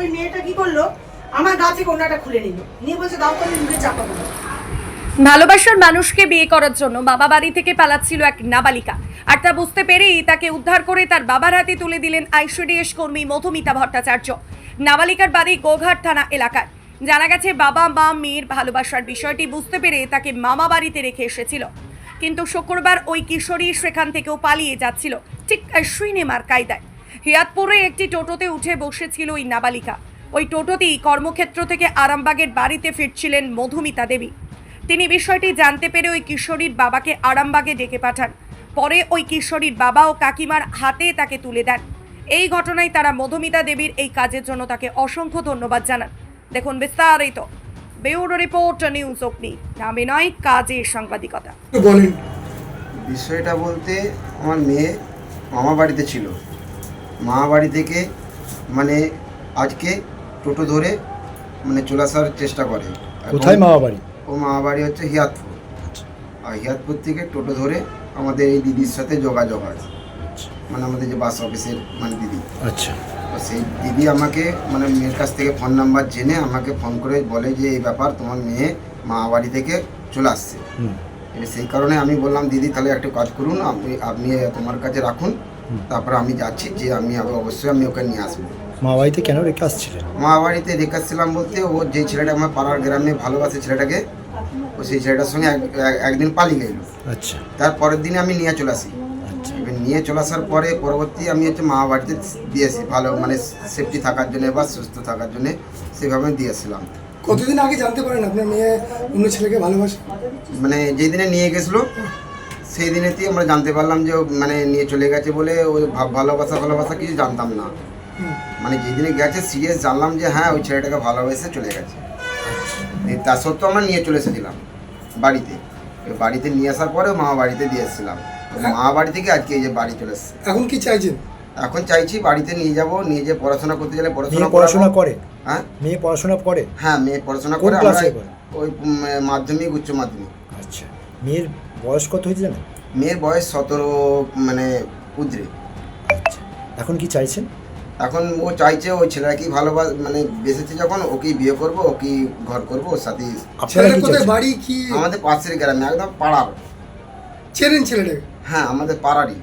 ওই মেয়েটা কি করল? আমার গা থেকে ওনাটা খুলে নিল। নিয়ে বলছে, দাও তো মুখে চাপা দেবো ভালোবাসার মানুষকে বিয়ে করার জন্য বাবা বাড়ি থেকে পালাচ্ছিল এক নাবালিকা। আর তা বুঝতে পেরেই তাকে উদ্ধার করে তার বাবার হাতে তুলে দিলেন আইসিডিএস কর্মী মধুমিতা ভট্টাচার্য। নাবালিকার বাড়ি গোঘাট থানা এলাকায়। জানা গেছে বাবা, মা, মেয়ের ভালোবাসার বিষয়টি বুঝতে পেরে তাকে মামা বাড়িতে রেখে এসেছিল। কিন্তু শুক্রবার ওই কিশোরী সেখান থেকেও পালিয়ে যাচ্ছিল। ঠিক সিনেমার কায়দায়। হিয়াতপুরে একটি টোটোতে উঠে বসেছিল ওই নাবালিকা। ওই টোটোতেই কর্মক্ষেত্র থেকে আরামবাগের বাড়িতে ফিরছিলেন মধুমিতা দেবী। তিনি বিষয়টি জানতে পেরে ওই কিশোরীর বাবাকে আরামবাগে ডেকে পাঠান। পরে ওই কিশোরীর বাবা ও কাকিমার হাতে তাকে তুলে দেন। এই ঘটনায় তারা মধুমিতা দেবীর এই কাজের জন্য তাকে অসংখ্য ধন্যবাদ জানান। দেখুন বিস্তারিত। বেউরো রিপোর্ট নিউজ অগ্নি। নামে নয়, কাজে সাংবাদিকতা। বিষয়টা বলতে আমার মেয়ে মামা বাড়িতে ছিল। মামা বাড়ি থেকে মানে আজকে টোটো ধরে মানে চলে আসার চেষ্টা করে। কোথায় মামা বাড়ি ও মামা বাড়ি হচ্ছে হিয়াতপুর। আর হিয়াতপুর থেকে টোটো ধরে আমাদের এই দিদির সাথে যোগাযোগ হয়। মানে আমাদের যে বাস অফিসের মানে দিদি। আচ্ছা। তো সেই দিদি আমাকে মানে মেয়ের কাছ থেকে ফোন নাম্বার জেনে আমাকে ফোন করে বলে যে এই ব্যাপার তোমার মেয়ে মামা বাড়ি থেকে চলে আসছে। সেই কারণে আমি বললাম দিদি তাহলে একটা কাজ করুন আপনি আপনি তোমার কাছে রাখুন। তারপরে আমি যাচ্ছি যে আমি আবার অবশ্যই আমি ওকে নিয়ে আসব। মা বাড়িতে কেন রেখে আসছিলেন? মা বাড়িতে রেখেছিলাম বলতে ও যে ছেলেটা আমার পাড়ার গ্রামে ভালোবাসে ছেলেটাকে ও সেই ছেলেটার সঙ্গে এক- এক- একদিন পালিয়ে গেল। আচ্ছা। তার পরের দিনে আমি নিয়ে চলে আসি। আচ্ছা। এবার নিয়ে চলে আসার পরে পরবর্তী আমি হচ্ছে মা বাড়িতে দিয়েছি ভালো মানে সেফটি থাকার জন্য বা সুস্থ থাকার জন্য সেভাবে দিয়েছিলাম কতদিন আগে জানতে পারেন আপনার মেয়ে অন্য ছেলেকে ভালোবাসে? মানে যেই দিনে নিয়ে গেছিল সেই দিনেতেই আমরা জানতে পারলাম যে মানে নিয়ে চলে গেছে বলে ওই ভালোবাসা ভালোবাসা কিছু জানতাম না। মানে যেদিনে গেছে সিরিয়াস জানলাম যে হ্যাঁ ওই ছেলেটাকে ভালোবেসে চলে গেছে। তা সত্ত্বেও আমরা নিয়ে চলে এসেছিলাম বাড়িতে। বাড়িতে নিয়ে আসার পরে মা বাড়িতে দিয়ে এসেছিলাম। মা বাড়ি থেকে আজকে এই যে বাড়ি চলে এসেছে। এখন কি চাইছেন? এখন চাইছি বাড়িতে নিয়ে যাব নিয়ে যে পড়াশোনা করতে গেলে পড়াশোনা পড়াশোনা করে? হ্যাঁ? মেয়ে পড়াশোনা করে? হ্যাঁ মেয়ে পড়াশোনা করে? ওই মাধ্যমিক উচ্চ মাধ্যমিক। আচ্ছা মেয়ের বয়স কত হয়েছে জানেন? মেয়ের বয়স সতেরো মানে উদ্রে। আচ্ছা এখন কি চাইছেন? এখন ও চাইছে ওই ছেলেটাকেই ভালোবাস মানে বেসেছে যখন ওকেই বিয়ে করব ওকেই ঘর করব ওর সাথে আপনারা কি চাইছেন? বাড়ি কি? আমাদের পাশের গ্রামে একদম পাড়ার। চেনেন ছেলেটাকে? হ্যাঁ আমাদের পাড়ারই।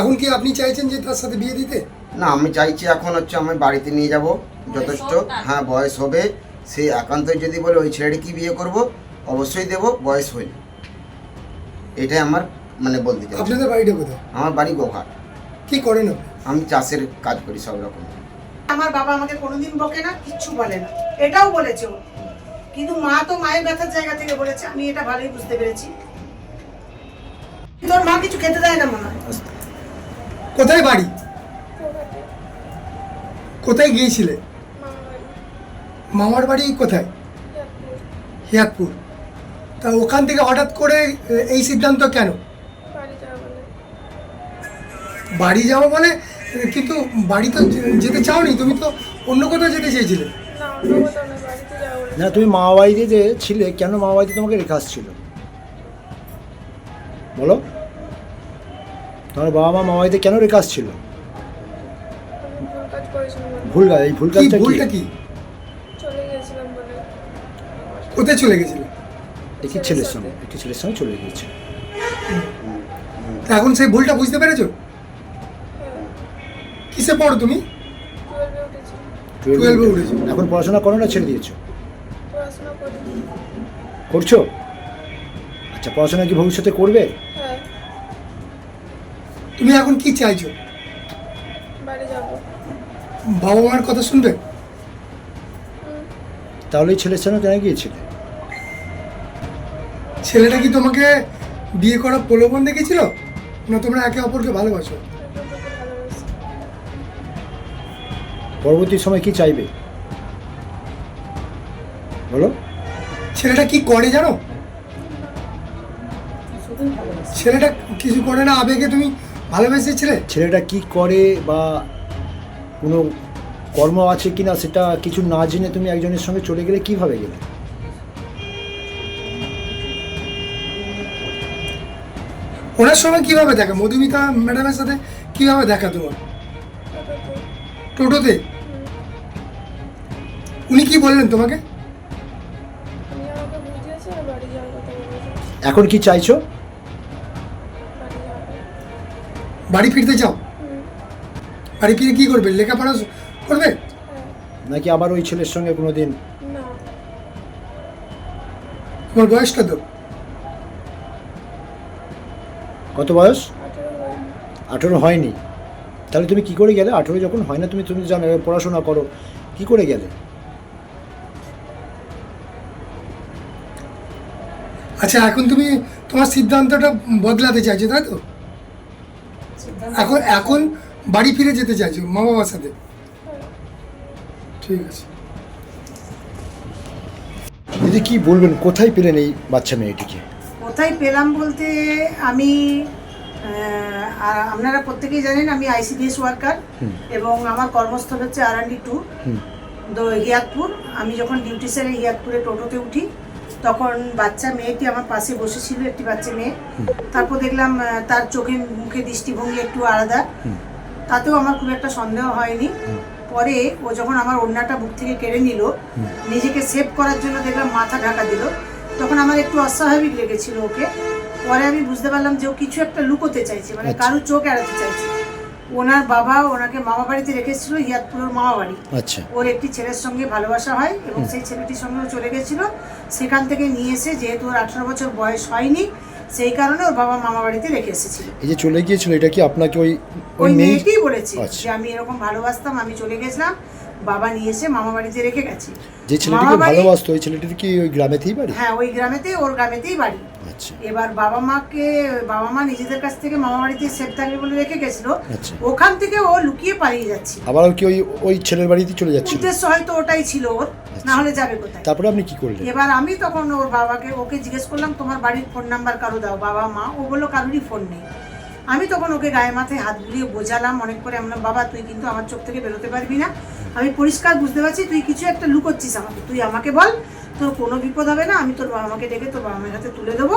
এখন কি আপনি চাইছেন যে তার সাথে বিয়ে দিতে? না আমি চাইছি এখন হচ্ছে আমি বাড়িতে নিয়ে যাব যথেষ্ট। হ্যাঁ বয়স হবে। সে একান্তই যদি বলে ওই ছেলেটি কি বিয়ে করব অবশ্যই দেব বয়স হইলে এটাই আমার মানে বলতে চাই আপনাদের বাড়িটা কোথায়? আমার বাড়ি গোঘাট। কি করেন আমি চাষের কাজ করি সব রকম। আমার বাবা আমাকে কোনোদিন বকে না কিচ্ছু বলে না। এটাও বলেছে ও। কিন্তু মা তো মায়ের ব্যথার জায়গা থেকে বলেছে আমি এটা ভালোই বুঝতে পেরেছি। তোর মা কিছু খেতে দেয় না মনে হয়? কোথায় বাড়ি? কোথায় গিয়েছিলে? মামার বাড়ি। কোথায়? হিয়াতপুর। তা ওখান থেকে হঠাৎ করে এই সিদ্ধান্ত কেন? বাড়ি যাব বলে কিন্তু বাড়ি তো যেতে চাওনি তুমি তো অন্য কোথাও যেতে চেয়েছিলে। না তুমি মা বাড়িতে যে ছিলে কেন মা বাড়িতে তোমাকে রেখে আসছিল? বলো। তোমার বাবা মা মা বাড়িতে কেন রেখে আসছিল? আমি ভুল কাজ এই ভুল কাজটা ভুলটা কি? কোথায় চলে গেছিলে? একটি ছেলের সঙ্গে একটি ছেলের সঙ্গে চলে গিয়েছে। তা এখন সেই ভুলটা বুঝতে পেরেছ? কিসে পড়ো তুমি? টুয়েলভে উঠেছো। এখন পড়াশোনা করো না ছেড়ে দিয়েছ? করছ? আচ্ছা পড়াশোনা কি ভবিষ্যতে করবে? হ্যাঁ। তুমি এখন কি চাইছো? বাবা মার কথা শুনবে? তাহলে ছেলের সঙ্গে কেন গিয়েছিলে? ছেলেটা কি তোমাকে বিয়ে করার প্রলোভন দেখেছিল? না তোমরা একে অপরকে ভালোবাসো? পরবর্তী সময় কি চাইবে? বলো। ছেলেটা কি করে জানো? ছেলেটা কিছু করে না আবেগে তুমি ভালোবেসে ভালোবেসেছিলে ছেলেটা কি করে বা কোনো কর্ম আছে কিনা সেটা কিছু না জেনে তুমি একজনের সঙ্গে চলে গেলে কীভাবে গেলে? ওনার সময় কীভাবে দেখা? মধুমিতা ম্যাডামের সাথে কীভাবে দেখা তোমার? টোটোতে? উনি কি বললেন তোমাকে? এখন কি চাইছো? বাড়ি ফিরতে চাও? বাড়ি ফিরে কি করবে? লেখাপড়া করবে? নাকি আবার ওই ছেলের সঙ্গে কোনো দিন তোমার বয়সটা কত কত বয়স? আঠেরো হয়নি। তাহলে তুমি কি করে গেলে? আঠেরো যখন হয় না তুমি তুমি জানো পড়াশোনা করো। কি করে গেলে? আচ্ছা এখন তুমি তোমার সিদ্ধান্তটা বদলাতে চাইছো তাই তো? এখন এখন বাড়ি ফিরে যেতে চাইছো মা বাবার সাথে? ঠিক আছে। দিদি কি বলবেন? কোথায় পেলেন এই বাচ্চা মেয়েটিকে? কোথায় পেলাম বলতে আমি আপনারা প্রত্যেকেই জানেন আমি আইসিডিএস ওয়ার্কার এবং আমার কর্মস্থল হচ্ছে আর আন্ডি টু হিয়াতপুর আমি যখন ডিউটি সেরে হিয়াতপুরে টোটোতে উঠি তখন বাচ্চা মেয়েটি আমার পাশে বসেছিল একটি বাচ্চা মেয়ে। তারপর দেখলাম তার চোখে মুখে দৃষ্টিভঙ্গি একটু আলাদা। তাতেও আমার খুব একটা সন্দেহ হয়নি। পরে ও যখন আমার ওড়নাটা বুক থেকে কেড়ে নিল নিজেকে সেভ করার জন্য দেখলাম মাথা ঢাকা দিল। তখন আমার একটু অস্বাভাবিক লেগেছিল ওকে। পরে আমি বুঝতে পারলাম যে ও কিছু একটা লুকোতে চাইছে মানে আচ্ছা। কারও চোখ এড়াতে চাইছে। ওনার বাবা ওনাকে মামা বাড়িতে রেখেছিল হিয়াতপুরের মামা বাড়ি। আচ্ছা। ওর একটি ছেলের সঙ্গে ভালোবাসা হয় এবং সেই ছেলেটির সঙ্গেও চলে গেছিল। সেখান থেকে নিয়ে এসে যেহেতু ওর আঠারো বছর বয়স হয়নি সেই কারণে ওর বাবা মামা বাড়িতে রেখে এসেছিল। এই যে চলে গিয়েছিল এটা কি আপনাকে ওই ওই ওই মেয়ে মেয়েটিই বলেছে আচ্ছা। যে আমি এরকম ভালোবাসতাম আমি চলে গেছিলাম। বাবা নিয়ে এসে মামা বাড়িতে রেখে গেছে। যে ছেলেটিকে ভালোবাসতো ওই ছেলেটির কি ওই গ্রামেতেই বাড়ি? হ্যাঁ ওই গ্রামেতেই ওর গ্রামেতেই বাড়ি। আচ্ছা। এবার বাবা মাকে বাবা মা নিজেদের কাছ থেকে মামা বাড়িতে সেফ থাকবে বলে রেখে গেছিল। আচ্ছা। ওখান থেকে ও লুকিয়ে পালিয়ে যাচ্ছে। আবার কি ওই ওই ছেলের বাড়িতেই চলে যাচ্ছিল? উদ্দেশ্য হয়তো ওটাই ছিল ওর না হলে যাবে কোথায়? তারপরে আপনি কি করলেন? এবার আমি তখন ওর বাবাকে ওকে জিজ্ঞেস করলাম তোমার বাড়ির ফোন নাম্বার কারও দাও? বাবা মা ও বলল কারোরই ফোন নেই। আমি তখন ওকে গায়ে মাথায় হাত বুলিয়ে বোঝালাম অনেক করে আমরা বাবা তুই কিন্তু আমার চোখ থেকে বেরোতে পারবি না। আমি পরিষ্কার বুঝতে পারছি তুই কিছু একটা লুকোচ্ছিস আমাকে। তুই আমাকে বল তোর কোনো বিপদ হবে না আমি তোর বাবা মাকে ডেকে তোর বাবা মায়ের হাতে তুলে দেবো।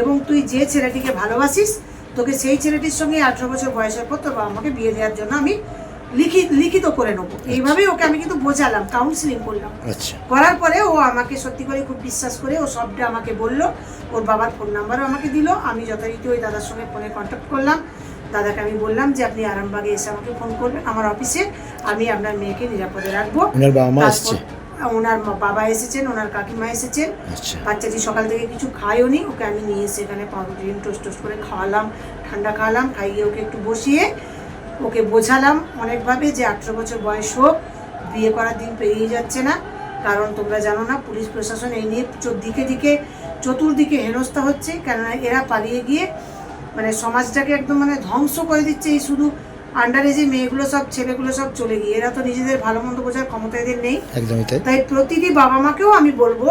এবং তুই যে ছেলেটিকে ভালোবাসিস তোকে সেই ছেলেটির সঙ্গে আঠেরো বছর বয়সের পর তোর বাবা মাকে বিয়ে দেওয়ার জন্য আমি লিখিত লিখিত করে নেব। এইভাবেই ওকে আমি কিন্তু বোঝালাম কাউন্সিলিং করলাম। আচ্ছা। করার পরে ও আমাকে সত্যি করে খুব বিশ্বাস করে ও সবটা আমাকে বলল ওর বাবার ফোন নাম্বারও আমাকে দিল। আমি যথারীতি ওই দাদার সঙ্গে ফোনে কন্ট্যাক্ট করলাম। দাদাকে আমি বললাম যে আপনি আরামবাগে এসে আমাকে ফোন করবেন আমার অফিসে আমি আপনার মেয়েকে নিরাপদে রাখব। ওনার বাবা মা তারপর ওনার বাবা এসেছেন ওনার কাকিমা এসেছেন। আচ্ছা। বাচ্চাটি সকাল থেকে কিছু খায়ও নি ওকে আমি নিয়ে এসে এখানে পাউরুটি ডিম টোস্ট টোস্ট করে খাওয়ালাম ঠান্ডা খাওয়ালাম খাইয়ে ওকে একটু বসিয়ে ওকে বোঝালাম অনেকভাবে যে আঠেরো বছর বয়স হোক বিয়ে করার দিন পেরিয়ে যাচ্ছে না। কারণ তোমরা জানো না পুলিশ প্রশাসন এই নিয়ে দিকে দিকে চতুর্দিকে হেনস্থা হচ্ছে। কেননা এরা পালিয়ে গিয়ে মানে সমাজটাকে একদম মানে ধ্বংস করে দিচ্ছে এই শুধু আন্ডারে যে মেয়েগুলো সব ছেলেগুলো সব চলে গিয়ে এরা তো নিজেদের ভালো মন্দ বোঝার ক্ষমতা এদের নেই। একদমই তাই। তাই প্রতিটি বাবা মাকেও আমি বলব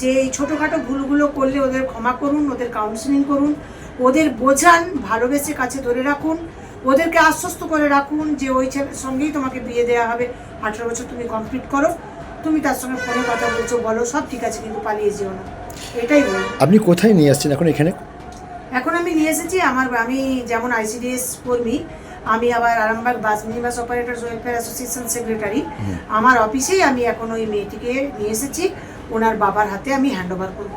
যে এই ছোটোখাটো ভুলগুলো করলে ওদের ক্ষমা করুন ওদের কাউন্সিলিং করুন ওদের বোঝান ভালোবেসে কাছে ধরে রাখুন ওদেরকে আশ্বস্ত করে রাখুন যে ওই ছেলের সঙ্গেই তোমাকে বিয়ে দেওয়া হবে। আঠেরো বছর তুমি কমপ্লিট করো তুমি তার সঙ্গে ফোনে কথা বলছো বলো সব ঠিক আছে কিন্তু পালিয়ে যেও না। এটাই বলব। আপনি কোথায় নিয়ে আসছেন এখন এখানে? এখন আমি নিয়ে এসেছি আমার আমি যেমন আইসিডিএস কর্মী আমি আবার Arambagh bus minibus operators welfare association secretary. আমার অফিসেই আমি এখন ওই মেয়েটিকে নিয়ে এসেছি। ওনার বাবার হাতে আমি হ্যান্ড ওভার করব।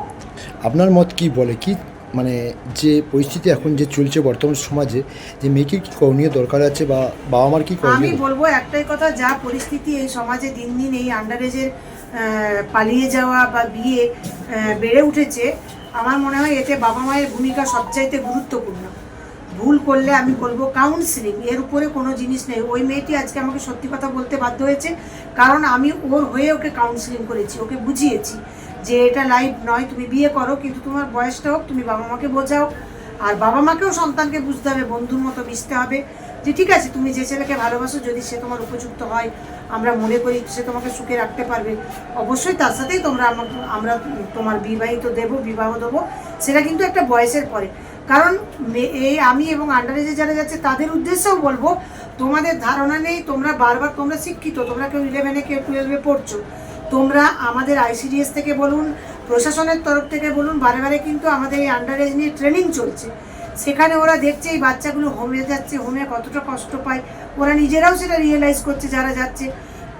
আপনার মত কি বলে? কি মানে যে পরিস্থিতি এখন যে চলছে বর্তমান সমাজে যে মেয়েকে কি করণীয় দরকার আছে বা বাবা মার কি আমি বলব একটাই কথা যা পরিস্থিতি এই সমাজে দিন দিন এই আন্ডারেজের পালিয়ে যাওয়া বা বিয়ে বেড়ে উঠেছে আমার মনে হয় এতে বাবা মায়ের ভূমিকা সবচাইতে গুরুত্বপূর্ণ। করলে আমি বলব কাউন্সিলিং এর উপরে কোনো জিনিস নেই। ওই মেয়েটি আজকে আমাকে সত্যি কথা বলতে বাধ্য হয়েছে, কারণ আমি ওর হয়ে ওকে কাউন্সিলিং করেছি, ওকে বুঝিয়েছি যে এটা লাইফ নয়, তুমি বিয়ে করো, কিন্তু তোমার বয়সটা হোক, তুমি বাবা মাকে বোঝাও। আর বাবা মাকেও সন্তানকে বুঝতে হবে, বন্ধুর মতো মিশতে হবে যে ঠিক আছে, তুমি যে ছেলেকে ভালোবাসো, যদি সে তোমার উপযুক্ত হয় আমরা মনে করি সে তোমাকে সুখে রাখতে পারবে। অবশ্যই তার সাথেই তোমরা আমাকে, আমরা তোমার বিবাহিত দেব, বিবাহ দেবো, সেটা কিন্তু একটা বয়সের পরে। কারণ এই আমি এবং আন্ডারেজে যারা যাচ্ছে, তাদের উদ্দেশ্যেও বলব, তোমাদের ধারণা নেই, তোমরা বারবার, তোমরা শিক্ষিত, তোমরা কেউ ইলেভেনে কেউ টুয়েলভে পড়ছো। তোমরা আমাদের আইসিডিএস থেকে বলুন, প্রশাসনের তরফ থেকে বলুন, বারে বারে কিন্তু আমাদের এই আন্ডারেজ নিয়ে ট্রেনিং চলছে। সেখানে ওরা দেখছে এই বাচ্চাগুলো হোমে যাচ্ছে হোমে কতটা কষ্ট পায়। ওরা নিজেরাও সেটা রিয়েলাইজ করছে যারা যাচ্ছে।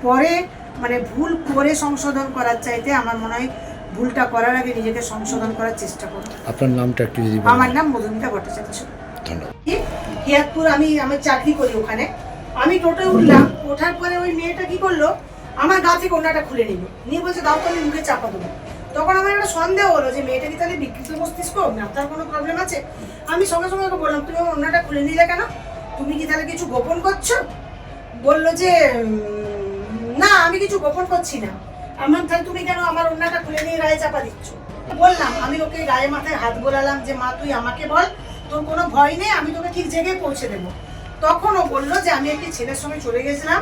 পরে মানে ভুল করে সংশোধন করার চাইতে আমার মনে হয় ভুলটা করার আগে নিজেকে সংশোধন করার চেষ্টা করো আপনার নামটা একটু যদি আমার নাম মধুমিতা ভট্টাচার্য। ধন্যবাদ। হিয়াতপুর আমি আমি চাকরি করি ওখানে। আমি টোটো উঠলাম ওঠার পরে ওই মেয়েটা কি করল আমার গা থেকে ওনাটা খুলে নিল। নিয়ে বলছে দাও তো আমি মুখে চাপা দেবো। তখন আমার একটা সন্দেহ হলো যে মেয়েটা কি তাহলে বিকৃত মস্তিষ্ক? মাথার কোনো প্রবলেম আছে? আমি সঙ্গে সঙ্গে ওকে বললাম তুমি আমার ওনাটা খুলে নিলে কেন? তুমি কি তাহলে কিছু গোপন করছ? বলল যে না আমি কিছু গোপন করছি না। আমার তাহলে তুমি কেন আমার ওনাটা খুলে নিয়ে গায়ে চাপা দিচ্ছ? বললাম আমি ওকে গায়ে মাথায় হাত বোলালাম যে মা তুই আমাকে বল তোর কোনো ভয় নেই আমি তোকে ঠিক জায়গায় পৌঁছে দেবো। তখন ও বলল যে আমি একটি ছেলের সঙ্গে চলে গেছিলাম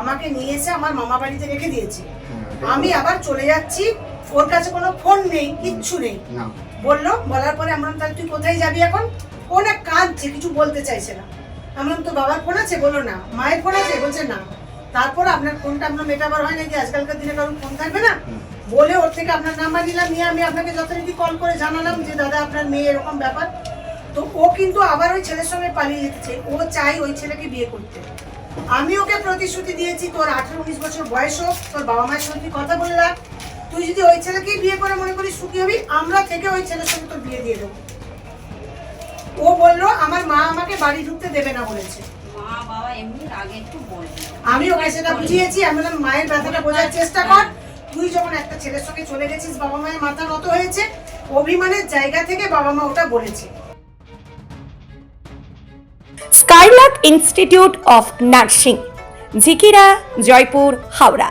আমাকে নিয়ে এসে আমার মামা বাড়িতে রেখে দিয়েছি। আমি আবার চলে যাচ্ছি ওর কাছে কোনো ফোন নেই কিচ্ছু নেই। বলল বলার পরে আমরা তাহলে তুই কোথায় যাবি এখন? ও না কাঁদছে কিছু বলতে চাইছে না। আমরা তো বাবার ফোন আছে বলো না। মায়ের ফোন আছে বলছে না। তারপর আপনার ফোনটা আপনার মেটাবার হয় নাকি? আজকালকার দিনে কারণ ফোন থাকবে না? বলে ওর থেকে আপনার নাম্বার নিলাম নিয়ে আমি আপনাকে যথারীতি কল করে জানালাম যে দাদা আপনার মেয়ে এরকম ব্যাপার। তো ও কিন্তু আবার ওই ছেলের সঙ্গে পালিয়ে যেতেছে ও চাই ওই ছেলেকে বিয়ে করতে। আমি ওকে প্রতিশ্রুতি দিয়েছি তোর আঠারো উনিশ বছর বয়স হোক তোর বাবা মায়ের সঙ্গে কথা বলে রাখ। তুই যদি ওই ছেলেকেই বিয়ে করে মনে করিস সুখী হবি আমরা থেকে ওই ছেলের সঙ্গে তোর বিয়ে দিয়ে দেবো। ও বলল আমার মা আমাকে বাড়ি ঢুকতে দেবে না বলেছে। মা বাবা এমনি আগে একটু বলবে আমি ওকে সেটা বুঝিয়েছি আমি বললাম মায়ের ব্যথাটা বোঝার চেষ্টা কর। তুই যখন একটা ছেলের সঙ্গে চলে গেছিস বাবা মায়ের মাথা নত হয়েছে। অভিমানের জায়গা থেকে বাবা মা ওটা বলেছে। Skylark institute of nursing Jhikira Joypur Howrah.